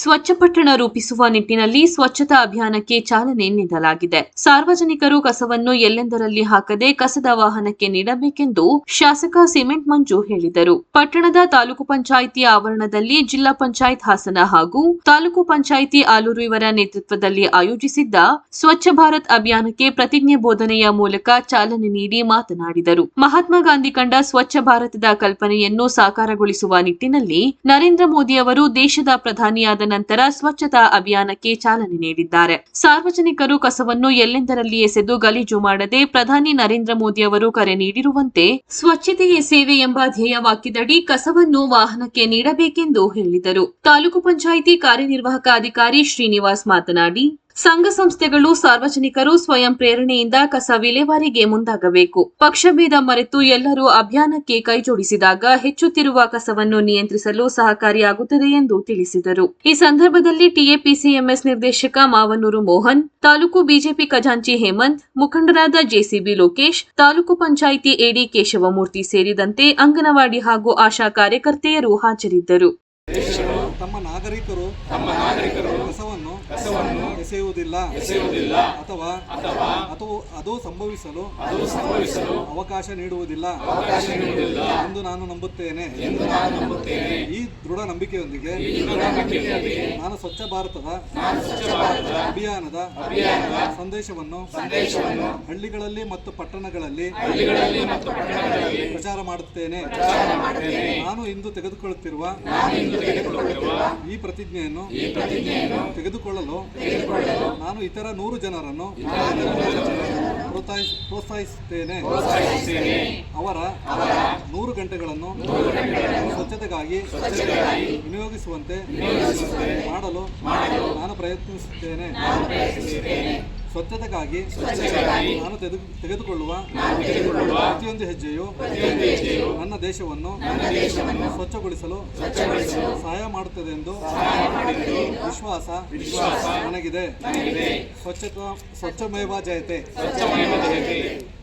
ಸ್ವಚ್ಛ ಪಟ್ಟಣ ರೂಪಿಸುವ ನಿಟ್ಟಿನಲ್ಲಿ ಸ್ವಚ್ಛತಾ ಅಭಿಯಾನಕ್ಕೆ ಚಾಲನೆ ನೀಡಲಾಗಿದೆ. ಸಾರ್ವಜನಿಕರು ಕಸವನ್ನು ಎಲ್ಲೆಂದರಲ್ಲಿ ಹಾಕದೆ ಕಸದ ವಾಹನಕ್ಕೆ ನೀಡಬೇಕೆಂದು ಶಾಸಕ ಸಿಮೆಂಟ್ ಮಂಜು ಹೇಳಿದರು. ಪಟ್ಟಣದ ತಾಲೂಕು ಪಂಚಾಯಿತಿ ಆವರಣದಲ್ಲಿ ಜಿಲ್ಲಾ ಪಂಚಾಯತ್ ಹಾಸನ ಹಾಗೂ ತಾಲೂಕು ಪಂಚಾಯಿತಿ ಆಲೂರು ಇವರ ನೇತೃತ್ವದಲ್ಲಿ ಆಯೋಜಿಸಿದ್ದ ಸ್ವಚ್ಛ ಭಾರತ್ ಅಭಿಯಾನಕ್ಕೆ ಪ್ರತಿಜ್ಞೆ ಬೋಧನೆಯ ಮೂಲಕ ಚಾಲನೆ ನೀಡಿ ಮಾತನಾಡಿದರು. ಮಹಾತ್ಮ ಗಾಂಧಿ ಕಂಡ ಸ್ವಚ್ಛ ಭಾರತದ ಕಲ್ಪನೆಯನ್ನು ಸಾಕಾರಗೊಳಿಸುವ ನಿಟ್ಟಿನಲ್ಲಿ ನರೇಂದ್ರ ಮೋದಿ ಅವರು ದೇಶದ ಪ್ರಧಾನಿಯಾದ ನಂತರ ಸ್ವಚ್ಛತಾ ಅಭಿಯಾನಕ್ಕೆ ಚಾಲನೆ ನೀಡಿದ್ದಾರೆ. ಸಾರ್ವಜನಿಕರು ಕಸವನ್ನು ಎಲ್ಲೆಂದರಲ್ಲಿ ಎಸೆದು ಗಲೀಜು ಮಾಡದೆ ಪ್ರಧಾನಿ ನರೇಂದ್ರ ಮೋದಿ ಅವರು ಕರೆ ನೀಡಿರುವಂತೆ ಸ್ವಚ್ಛತೆಯೇ ಸೇವೆ ಎಂಬ ಧ್ಯೇಯ ವಾಕ್ಯದಡಿ ಕಸವನ್ನು ವಾಹನಕ್ಕೆ ನೀಡಬೇಕೆಂದು ಹೇಳಿದರು. ತಾಲೂಕು ಪಂಚಾಯಿತಿ ಕಾರ್ಯನಿರ್ವಾಹಕ ಅಧಿಕಾರಿ ಶ್ರೀನಿವಾಸ್ ಮಾತನಾಡಿ ಸಂಘ ಸಂಸ್ಥೆಗಳು ಸಾರ್ವಜನಿಕರು ಸ್ವಯಂ ಪ್ರೇರಣೆಯಿಂದ ಕಸ ವಿಲೇವಾರಿಗೆ ಮುಂದಾಗಬೇಕು. ಪಕ್ಷಭೇದ ಮರೆತು ಎಲ್ಲರೂ ಅಭಿಯಾನಕ್ಕೆ ಕೈಜೋಡಿಸಿದಾಗ ಹೆಚ್ಚುತ್ತಿರುವ ಕಸವನ್ನು ನಿಯಂತ್ರಿಸಲು ಸಹಕಾರಿಯಾಗುತ್ತದೆ ಎಂದು ತಿಳಿಸಿದರು. ಈ ಸಂದರ್ಭದಲ್ಲಿ ಟಿಎಪಿಸಿಎಂಎಸ್ ನಿರ್ದೇಶಕ ಮಾವನೂರು ಮೋಹನ್, ತಾಲೂಕು ಬಿಜೆಪಿ ಖಜಾಂಚಿ ಹೇಮಂತ್, ಮುಖಂಡರಾದ ಜೆಸಿಬಿ ಲೋಕೇಶ್, ತಾಲೂಕು ಪಂಚಾಯಿತಿ ಎಡಿ ಕೇಶವಮೂರ್ತಿ ಸೇರಿದಂತೆ ಅಂಗನವಾಡಿ ಹಾಗೂ ಆಶಾ ಕಾರ್ಯಕರ್ತೆಯರು ಹಾಜರಿದ್ದರು. ತಮ್ಮ ನಾಗರಿಕರು ತಮ್ಮ ನಾಗರಿಕರು ಕಸವನ್ನು ಕಸವನ್ನು ಎಸೆಯುವುದಿಲ್ಲ. ಎಸೆಯುವುದಿಲ್ಲ. ಅಥವಾ ಅಥವಾ ಅಥವಾ ಅದು ಸಂಭವಿಸಲು ಅದು ಸಂಭವಿಸಲು ಅವಕಾಶ ನೀಡುವುದಿಲ್ಲ. ಅವಕಾಶ ನೀಡುವುದಿಲ್ಲ. ಎಂದು ನಾನು ನಂಬುತ್ತೇನೆ. ಎಂದು ನಾನು ನಂಬುತ್ತೇನೆ. ಈ ದೃಢ ನಂಬಿಕೆಯೊಂದಿಗೆ ನಾನು ಸ್ವಚ್ಛ ಭಾರತದ ನಾನು ಸ್ವಚ್ಛ ಭಾರತದ ಅಭಿಯಾನದ ಅಭಿಯಾನದ ಸಂದೇಶವನ್ನು ಸಂದೇಶವನ್ನು ಹಳ್ಳಿಗಳಲ್ಲಿ ಮತ್ತು ಪಟ್ಟಣಗಳಲ್ಲಿ ಹಳ್ಳಿಗಳಲ್ಲಿ ಮತ್ತು ಪಟ್ಟಣಗಳಲ್ಲಿ ಪ್ರಚಾರ ಮಾಡುತ್ತೇನೆ. ನಾನು ಇಂದು ತೆಗೆದುಕೊಳ್ಳುತ್ತಿರುವ ಈ ಪ್ರತಿಜ್ಞೆಯನ್ನು ಈ ಪ್ರತಿಜ್ಞೆಯನ್ನು ತೆಗೆದುಕೊಳ್ಳಲು ನಾನು ಇತರ ನೂರು ಜನರನ್ನು ಪ್ರೋತ್ಸಾಹಿಸ್- ಪ್ರೋತ್ಸಾಹಿಸುತ್ತೇನೆ. ಅವರ ನೂರು ಗಂಟೆಗಳನ್ನು ಸ್ವಚ್ಛತೆಗಾಗಿ ವಿನಿಯೋಗಿಸುವಂತೆ ಮಾಡಲು ನಾನು ಪ್ರಯತ್ನಿಸುತ್ತೇನೆ. ಸ್ವಚ್ಛತೆಗಾಗಿ ನಾನು ತೆಗೆದು- ತೆಗೆದುಕೊಳ್ಳುವ ಪ್ರತಿಯೊಂದು ಹೆಜ್ಜೆಯು ನನ್ನ ದೇಶವನ್ನು ಸ್ವಚ್ಛಗೊಳಿಸಲು ಸಹಾಯ ಮಾಡುತ್ತದೆ. ಎಂದು ವಿಶ್ವಾಸ ನನಗಿದೆ. ಸ್ವಚ್ಛತಾ ಸ್ವಚ್ಛಮೇವ ಜಯತೆ.